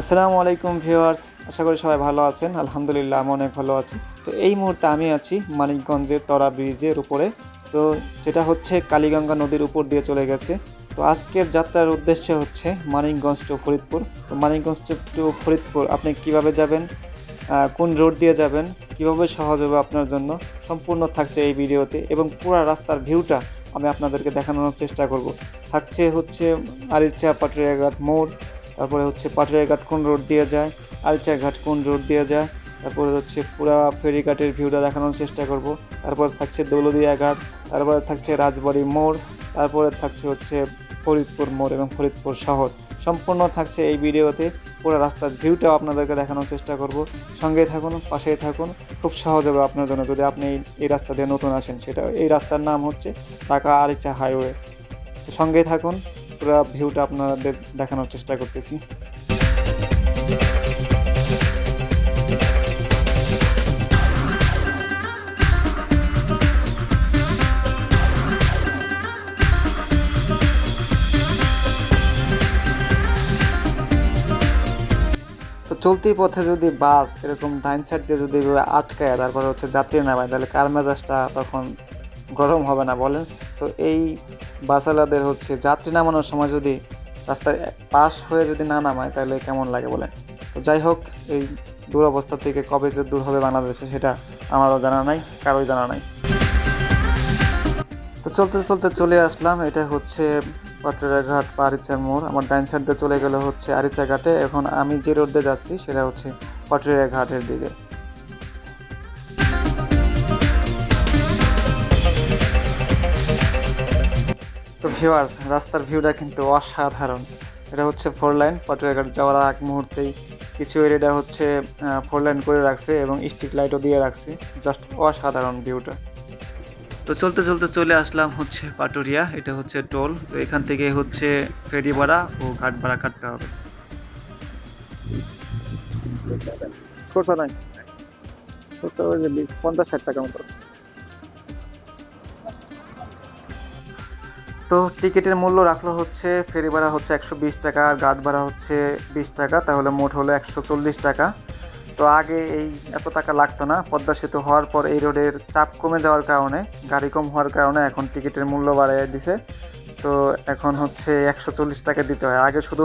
আসসালামু আলাইকুম ভিউয়ার্স, আশা করি সবাই ভালো আছেন। আলহামদুলিল্লাহ, আমি অনেক ভালো আছি। তো এই মুহূর্তে আমি আছি মানিকগঞ্জের তরা ব্রিজের উপরে। তো যেটা হচ্ছে কালীগঙ্গা নদীর উপর দিয়ে চলে গেছে। তো আজকের যাত্রার উদ্দেশ্য হচ্ছে মানিকগঞ্জ টু ফরিদপুর। তো মানিকগঞ্জ টু ফরিদপুর, আপনি কীভাবে যাবেন? কোন রোড দিয়ে যাবেন? কীভাবে সহজ হবে আপনার জন্য? সম্পূর্ণ থাকছে এই ভিডিওতে এবং পুরো রাস্তার ভিউটা আমি আপনাদেরকে দেখানোর চেষ্টা করব। থাকছে হচ্ছে আরিচা পাটুরিয়াঘাট মোড়। তারপরে হচ্ছে পাটুরিয়াঘাট কোন রোড দিয়ে যায় আরিচা ঘাট কোন রোড দিয়ে যায়, তারপরে হচ্ছে পুরা ফেরিঘাটের ভিউটা দেখানোর চেষ্টা করব, তারপরে থাকছে দৌলদিয়া ঘাট তারপরে থাকছে রাজবাড়ি মোড়, তারপরে থাকছে হচ্ছে ফরিদপুর মোড় এবং ফরিদপুর শহর। সম্পূর্ণ থাকছে এই ভিডিওতে, পুরো রাস্তার ভিউটাও আপনাদেরকে দেখানোর চেষ্টা করব। সঙ্গে থাকুন, পাশেই থাকুন, খুব সহজ হবে আপনার জন্য যদি আপনি এই- রাস্তা দিয়ে নতুন আসেন, সেটা এই রাস্তার নাম হচ্ছে ঢাকা আরিচা হাইওয়ে। তো সঙ্গেই থাকুন পুরো ভিউটা আপনাদের দেখানোর চেষ্টা করতেছি। চলতি পথে যদি বাস এরকম ডাইন সাইড দিয়ে যদি আটকায়, তারপরে হচ্ছে যাত্রী নামায়, তাহলে কার মেজাজটা তখন গরম হবে না বলেন। তো এই বাসওয়ালাদের হচ্ছে যাত্রী নামানোর সময় যদি রাস্তার পাশ হয়ে যদি না নামায়, তাহলে কেমন লাগে বলেন? তো যাই হোক, এই দুরবস্থা থেকে কবে যে দূর হবে বাংলাদেশে সেটা আমারও জানা নাই, কারোই জানা নাই। তো চলতে চলতে চলে আসলাম, এটা হচ্ছে পাটুরিয়া ঘাট বা আরিচার মোড়। আমার ডাইন সাইড দিয়ে চলে গেলে হচ্ছে আরিচা ঘাটে। এখন আমি যে রোড দিয়ে যাচ্ছি, সেটা হচ্ছে পাটুরিয়া ঘাটের দিকে। তো ভিউয়ার্স রাস্তার ভিউটা কিন্তু অসাধারণ। এটা হচ্ছে ফোর লাইন পাটুরিয়াঘাট যাওয়ার আগ মুহূর্তেই কিছু এরিয়াটা হচ্ছে ফোর লাইন করে রাখছে এবং স্ট্রিট লাইটও দিয়ে রাখছে। জাস্ট অসাধারণ ভিউটা তো চলতে চলতে চলে আসলাম হচ্ছে পাটুরিয়া এটা হচ্ছে টোল তো এখান থেকে হচ্ছে ফেরি ভাড়া ও ঘাট ভাড়া কাটতে হবে। পঞ্চাশ ষাট টাকা মতো। তো টিকিটের মূল্য রাখল হচ্ছে, ফেরি ভাড়া হচ্ছে একশো বিশ টাকা, আর গার্ড ভাড়া হচ্ছে বিশ টাকা, তাহলে মোট হলো একশো চল্লিশ টাকা। তো আগে এই এত টাকা লাগতো না, পদ্মা সেতু হওয়ার পর এই রোডের চাপ কমে যাওয়ার কারণে, গাড়ি কম হওয়ার কারণে এখন টিকিটের মূল্য বাড়িয়ে দিছে। তো এখন হচ্ছে একশো চল্লিশ টাকা দিতে হয়। আগে শুধু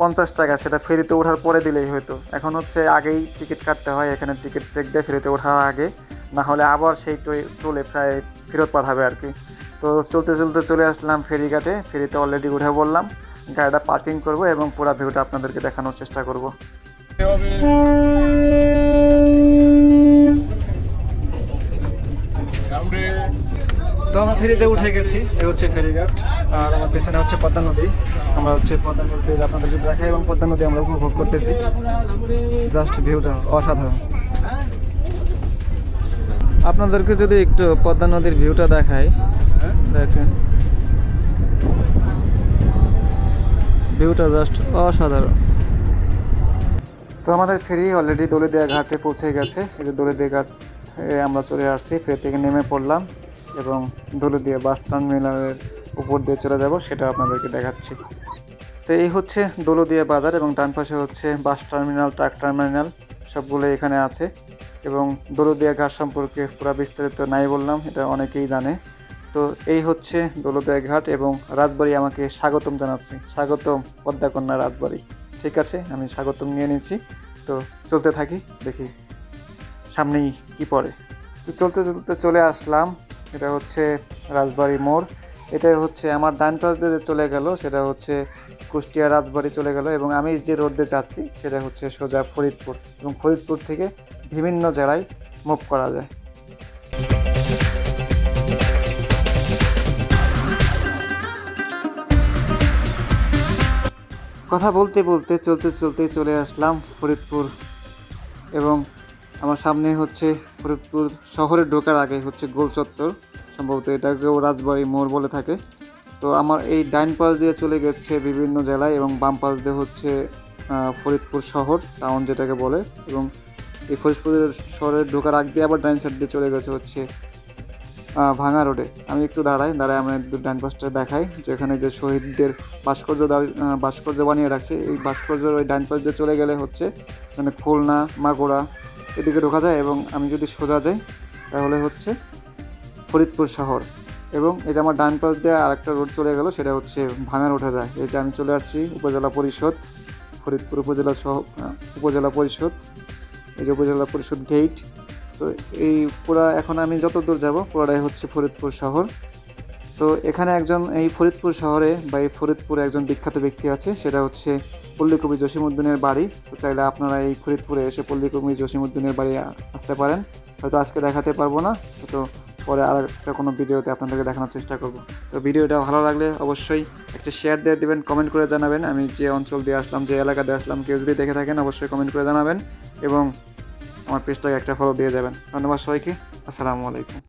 পঞ্চাশ টাকা, সেটা ফেরিতে ওঠার পরে দিলেই হয়তো এখন হচ্ছে আগেই টিকিট কাটতে হয়, এখানে টিকিট চেক দিয়ে ফেরিতে ওঠার আগে। না হলে আবার সেই টোলে প্রায় ফেরত পাঠাবে আর কি। তো চলতে চলতে চলে আসলাম ফেরিঘাটে। ফেরিতে অলরেডি উঠে বললাম গাড়িটা পার্কিং করব এবং পুরো ভিউটা আপনাদেরকে দেখানোর চেষ্টা করব। তো আমরা ফেরিতে উঠে গেছি। এই হচ্ছে ফেরিঘাট। আর আমার পেছনে হচ্ছে পদ্মা নদী। আমরা হচ্ছে পদ্মা নদী আপনাদেরকে দেখাই এবং পদ্মা নদী আমরা উপভোগ করতেছি। জাস্ট ভিউটা অসাধারণ। আপনাদেরকে যদি একটু পদ্মা নদীর ভিউটা দেখাই, দেখেন। ভিউটা জাস্ট অসাধারণ। তো আমাদের ফেরি অলরেডি দোলেদিয়া ঘাটে পৌঁছে গেছে। এই যে দোলেদিয়া ঘাট আমরা চলে আসছি, ফেরি থেকে নেমে পড়লাম এবং দোলেদিয়া বাস টার্মিনালের উপর দিয়ে চলে যাব, সেটা আপনাদেরকে দেখাচ্ছি। তো এই হচ্ছে দোলদিয়া বাজার এবং ডান পাশে হচ্ছে বাস টার্মিনাল, ট্রাক টার্মিনাল সবগুলো এখানে আছে। এবং দোলদিয়া ঘাট সম্পর্কে পুরো বিস্তারিত নাই বললাম, এটা অনেকেই জানে। তো এই হচ্ছে দোলদিয়া ঘাট এবং রাজবাড়ি আমাকে স্বাগতম জানাচ্ছে। স্বাগতম পদ্মাকন্যা রাজবাড়ি। ঠিক আছে, আমি স্বাগতম নিয়ে নিচ্ছি। তো চলতে থাকি, দেখি সামনেই কি পড়ে। তো চলতে চলতে চলে আসলাম, এটা হচ্ছে রাজবাড়ি মোড়। এটাই হচ্ছে আমার ডান পাশ দিয়ে চলে গেল, সেটা হচ্ছে কুষ্টিয়া রাজবাড়ি চলে গেল। এবং আমি যে রোড দিয়ে যাচ্ছি, সেটা হচ্ছে সোজা ফরিদপুর। এবং ফরিদপুর থেকে বিভিন্ন জেলায় মুভ করা যায়। কথা বলতে বলতে, চলতে চলতে চলে আসলাম ফরিদপুর এবং আমার সামনে হচ্ছে ফরিদপুর শহরে ঢোকার আগে হচ্ছে গোল চত্বর। সম্ভবত এটাকেও রাজবাড়ি মোড় বলে থাকে। তো আমার এই ডাইন পাশ দিয়ে চলে গেছে বিভিন্ন জেলায় এবং বাম পাশ দিয়ে হচ্ছে ফরিদপুর শহর টাউন যেটাকে বলে এবং এই ফরিদপুরের শহরে ঢোকার আগ দিয়ে আবার ডাইন সাইড দিয়ে চলে গেছে হচ্ছে ভাঙা রোডে আমি একটু দাঁড়াই দাঁড়াই আমি ডান পাশটা দেখাই, যেখানে যে শহীদদের ভাস্কর্য ভাস্কর্য বানিয়ে রাখছে। এই ভাস্কর্যের ওই ডান পাশ দিয়ে চলে গেলে হচ্ছে মানে খুলনা, মাগুরা এদিকে ঢোকা যায় এবং আমি যদি সোজা যাই, তাহলে হচ্ছে ফরিদপুর শহর। এবং এই যে আমার ডান পাশ দিয়ে আরেকটা রোড চলে গেল, সেটা হচ্ছে ভাঙা রোডে যায়। এই যে আমি চলে আসছি উপজেলা পরিষদ, ফরিদপুর উপজেলা সহ উপজেলা পরিষদ। এই যে উপজেলা পরিষদ গেট তো এই পুরা এখন আমি যত দূর যাব, পুরাটাই হচ্ছে ফরিদপুর শহর। তো এখানে একজন, এই ফরিদপুর শহরে বা এই ফরিদপুরে একজন বিখ্যাত ব্যক্তি আছে, সেটা হচ্ছে পল্লীকবি জসিমুদ্দিনের বাড়ি। তো চাইলে আপনারা এই ফরিদপুরে এসে পল্লীকবি জসিমুদ্দিনের বাড়ি আসতে পারেন। হয়তো আজকে দেখাতে পারব না তো পরে আর একটা কোনো ভিডিওতে আপনাদেরকে দেখানোর চেষ্টা করব। তো ভিডিওটা ভালো লাগলে অবশ্যই একটা শেয়ার দিয়ে দেবেন কমেন্ট করে জানাবেন। আমি যে অঞ্চল দিয়ে আসলাম, যে এলাকা দিয়ে আসলাম, কেউ যদি দেখে থাকেন অবশ্যই কমেন্ট করে জানাবেন এবং আমার পেজটাকে একটা ফলো দিয়ে যাবেন। ধন্যবাদ সবাইকে, আসসালামু আলাইকুম।